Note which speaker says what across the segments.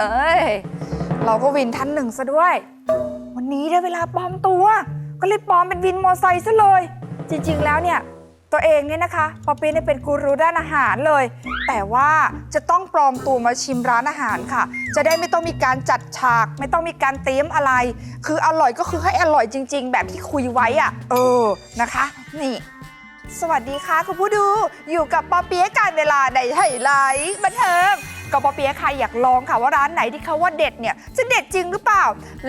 Speaker 1: เอ้ย เราก็วินท่านหนึ่งซะด้วย วันนี้ได้เวลาปลอมตัว ก็เลยปลอมเป็นวินมอไซค์ซะเลย จริง ๆ แล้วเนี่ย ตัวเองเนี่ยนะคะปอเปี๊ยะเนี่ยเป็นกูรูด้านอาหารเลย แต่ว่าจะต้องปลอมตัวมาชิมร้านอาหารค่ะ จะได้ไม่ต้องมีการจัดฉาก ไม่ต้องมีการเตรียมอะไร คืออร่อยก็คือให้อร่อยจริง ๆ แบบที่คุยไว้อะเออนะคะ นี่สวัสดีค่ะ คุณผู้ดูอยู่กับปอเปี๊ยะการเวลาในไฮไลท์บันเทิง กับปอเปี๊ยะใครอยากลองค่ะว่าร้านไหนที่เขาว่าเด็ดเนี่ยจะเด็ดจริงหรือเปล่า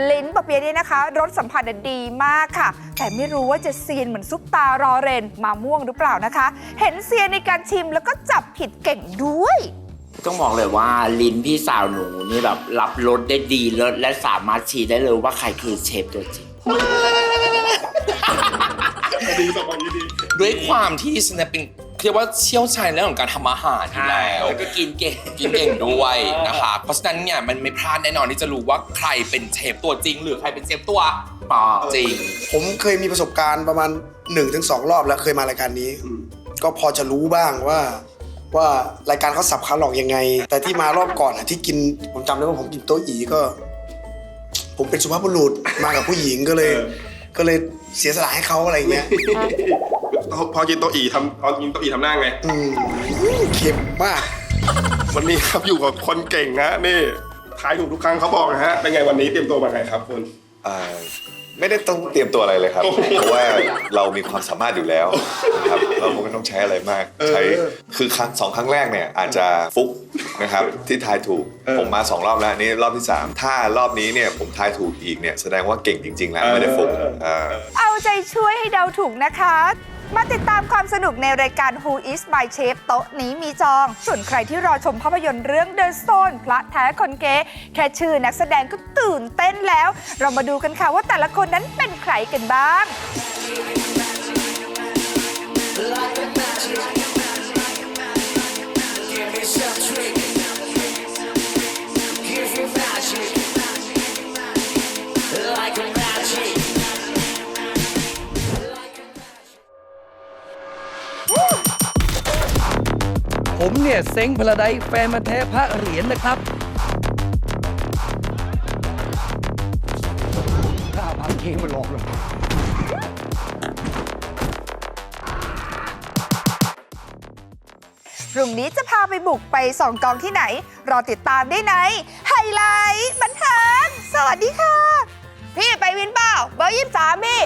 Speaker 1: ลิ้นปอเปี๊ยะเนี่ยนะคะรสสัมผัสเนี่ยดีมากค่ะ แต่ไม่รู้ว่าจะเซียนเหมือนซุปตารอเรนมาม่วงหรือเปล่านะคะ เห็นเซียนในการชิมแล้วก็จับผิดเก่งด้วย
Speaker 2: ต้องบอกเลยว่าลิ้นพี่สาวหนูนี่แบบรับรสได้ดีเลิศและสามารถชี้ได้เลยว่าใครคือเชฟตัวจริง
Speaker 3: ดีสบายดี
Speaker 4: ด้วยความที่ฉันเนี่ยเป็น เรียกว่าเชี่ยวชาญในเรื่องของการทำอาหารอยู่แล้ว
Speaker 2: แล้วก็กินเก่ง
Speaker 4: กินเก่งด้วยนะคะ เพราะฉะนั้นเนี่ยมันไม่พลาดแน่นอนที่จะรู้ว่าใครเป็นเชฟตัวจริง หรือใครเป็นเชฟตัวปลอมจริง
Speaker 5: ผมเคยมีประสบการณ์ประมาณ1นถึงสรอบแล้วเคยมารายการนี้ ก็พอจะรู้บ้างว่า ว่ารายการเขาสับขาหลอกยังไง แต่ที่มารอบก่อนอะที่กินผมจำได้ว่าผมกินโต๊ะอีก็ ผมเป็นสุภาพบุรุษมากับผู้หญิงก็เลย ก็เลยเสียสละให้เขาอะไรเงี้ย
Speaker 3: พอกินโต๊ะอีทำพอกินโต๊ะอีทำหน้าไง
Speaker 5: อืมเค็มมาก
Speaker 3: วันนี้ครับอยู่กับคนเก่งนะนี่ทายถูกทุกครั้งเขาบอกนะฮะเป็นไงวันนี้เตรียมตัวมาไงครับคุณ
Speaker 6: อ่าไม่ได้ต้องเตรียมตัวอะไรเลยครับ
Speaker 3: โอ้โห
Speaker 6: เพราะว่าเรามีความสามารถอยู่แล้วนะครับเราคงไม่ต้องใช้อะไรมาก
Speaker 3: เออ
Speaker 6: ใช้คือครั้งสองครั้งแรกเนี่ยอาจจะฟุกนะครับที่ทายถูก
Speaker 3: เออ
Speaker 6: ผมมาสองรอบแล้วอันนี้รอบที่สามถ้ารอบนี้เนี่ยผมทายถูกอีกเนี่ยแสดงว่าเก่งจริง ๆ แล้วไม่ได้ฟุก
Speaker 3: เออ
Speaker 6: อ่า
Speaker 1: เอาใจช่วยให้เดาถูกนะคะ มาติดตามความสนุกในรายการ Who is my chef โต๊ะนี้มีจอง ส่วนใครที่รอชมภาพยนตร์เรื่อง The Zone พระแท้คนเก๋แค่ชื่อนักแสดงก็ตื่นเต้นแล้ว เรามาดูกันค่ะว่าแต่ละคนนั้นเป็นใครกันบ้าง
Speaker 7: ผมเนี่ยเซ้งพลาไดแฟนมาแท้พระเหรียญนะครับข้าพังเองมาหลอกเลย
Speaker 1: พรุ่งนี้จะพาไปบุกไปส่องกองที่ไหน รอติดตามได้ในไฮไลท์บันเทิงสวัสดีค่ะ พี่ไปวินเปล่าเบอร์ยี่สามพี่